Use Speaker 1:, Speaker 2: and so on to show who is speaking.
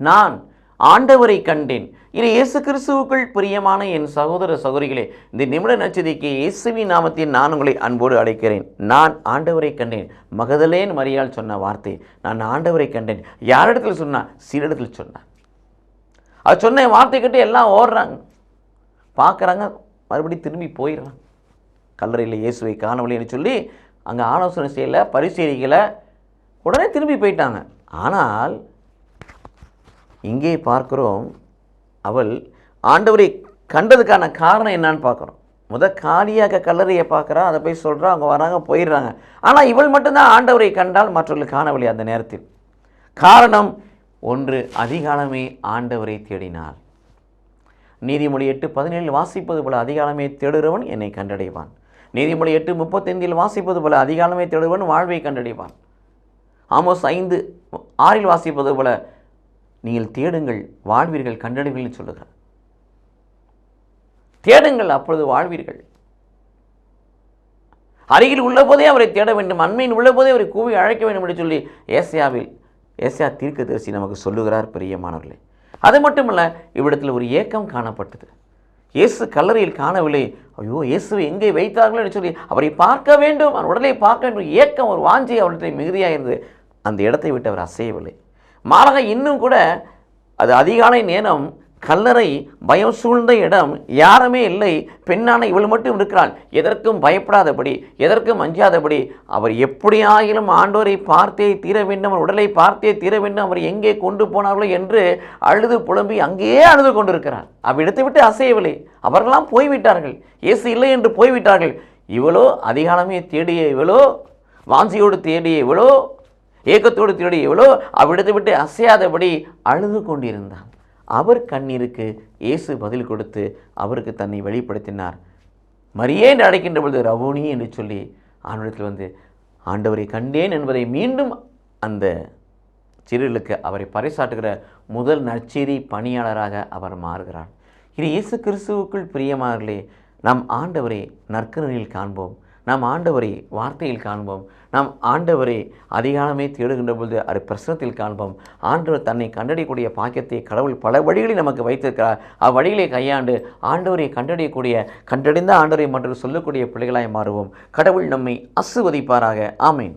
Speaker 1: நான் ஆண்டவரை கண்டேன். இது இயேசு கிறிஸ்துவுக்குள் பிரியமான என் சகோதர சகோதரிகளே இந்த நிமிட நச்சதிக்கு இயேசுவின் நாமத்தில் நான் உங்களை அன்போடு அழைக்கிறேன். நான் ஆண்டவரை கண்டேன். மகதலேன் மரியால் சொன்ன வார்த்தை நான் ஆண்டவரை கண்டேன். யாரிடத்தில் சொன்னா? சீரிடத்தில் சொன்னான் அது சொன்ன வார்த்தை கிட்ட எல்லாம் ஓடுறாங்க. பார்க்குறாங்க மறுபடியும் திரும்பி போயிடுறாங்க. கல்லறையில் இயேசுவை காணவில்லைன்னு சொல்லி அங்கே ஆலோசனை செய்யலை பரிசீலிக்கலை உடனே திரும்பி போயிட்டாங்க. ஆனால் இங்கே பார்க்கிறோம் அவள் ஆண்டவரை கண்டதுக்கான காரணம் என்னன்னு பார்க்குறோம். முத காலியாக கல்லறையை பார்க்குறா அதை போய் சொல்கிறா அவங்க வராங்க போயிடுறாங்க. ஆனால் இவள் மட்டும்தான் ஆண்டவரை கண்டால் மற்றவர்கள் காணவில்லை அந்த நேரத்தில். காரணம் ஒன்று அதிகாலமே ஆண்டவரை தேடினாள். நீதிமொழி எட்டு பதினேழில் வாசிப்பது போல அதிகாலமே தேடுகிறவன் என்னை கண்டடைவான். நீதிமொழி எட்டு முப்பத்தைந்தில் வாசிப்பது போல அதிகாலமே தேடுவன் வாழ்வை கண்டடைவான். ஆமோஸ் ஐந்து ஆறில் வாசிப்பது போல நீங்கள் தேடுங்கள் வாழ்வீர்கள் கண்டடைவீர்கள் சொல்லுகிறார். தேடுங்கள் அப்பொழுது வாழ்வீர்கள். அருகில் உள்ள போதே அவரை தேட வேண்டும் அண்மையில் உள்ள போதே அவரை கூவி அழைக்க வேண்டும் என்று சொல்லி ஏசியாவில் ஏசியா தீர்க்கதரிசி நமக்கு சொல்லுகிறார் பிரியமானவர்களே. அது மட்டுமல்ல இவ்விடத்தில் ஒரு ஏக்கம் காணப்பட்டது. இயேசு கல்லறையில் காணவில்லை. ஐயோ இயேசுவை எங்கே வைத்தார்கள் என்று சொல்லி அவரை பார்க்க வேண்டும் அவர் உடலை பார்க்க வேண்டும். ஏக்கம் ஒரு வாஞ்சி அவர்கிட்ட மிகுதியாக இருந்தது அந்த இடத்தை விட்டு அவர் அசையவில்லை. மாறாக இன்னும் கூட அது அதிகாலை நேரம் கல்லறை பயம் சூழ்ந்த இடம் யாருமே இல்லை. பெண்ணான இவள் மட்டும் இருக்கிறாள். எதற்கும் பயப்படாதபடி எதற்கும் அஞ்சாதபடி அவர் எப்படியாயிலும் ஆண்டோரை பார்த்தே தீர வேண்டும். அவர் உடலை பார்த்தே தீர வேண்டும். அவர் எங்கே கொண்டு போனார்களோ என்று அழுது புலம்பி அங்கேயே அழுது கொண்டிருக்கிறார். அவ்விடத்தை விட்டு அசையவில்லை. அவர்களாம் போய்விட்டார்கள். இயேசு இல்லை என்று போய்விட்டார்கள். இவளோ அதிகாலமே தேடிய இவளோ வாஞ்சியோடு தேடிய இவளோ ஏக்கத்தோடு தேடிய எவ்வளோ? அவ்விடத்தை விட்டு அசையாதபடி அழுது கொண்டிருந்தான். அவர் கண்ணீருக்கு இயேசு பதில் கொடுத்து அவருக்கு தன்னை வெளிப்படுத்தினார். மரியே என்று அழைக்கின்ற பொழுது ரவுனி என்று சொல்லி ஆண்டவரத்தில் வந்து ஆண்டவரை கண்டேன் என்பதை மீண்டும் அந்த சிறுகளுக்கு அவரை பறைசாட்டுகிற முதல் நற்செய்தி பணியாளராக அவர் மாறுகிறார். இது இயேசு கிறிஸ்துவுக்குள் பிரியமார்களே நாம் ஆண்டவரை நற்கரணியில் காண்போம். நாம் ஆண்டவரை வார்த்தையில் காண்போம். நாம் ஆண்டவரை அதிகாலமே தேடுகின்ற பொழுது அது பிரசனத்தில் காண்போம். ஆண்டவர் தன்னை கண்டறியக்கூடிய பாக்கியத்தை கடவுள் பல வழிகளில் நமக்கு வைத்திருக்கிறார். அவ்வழிகளை கையாண்டு ஆண்டவரை கண்டடையக்கூடிய கண்டடைந்த ஆண்டவரை மற்றும் சொல்லக்கூடிய பிள்ளைகளாய் மாறுவோம். கடவுள் நம்மை அசுவதிப்பாராக ஆமேன்.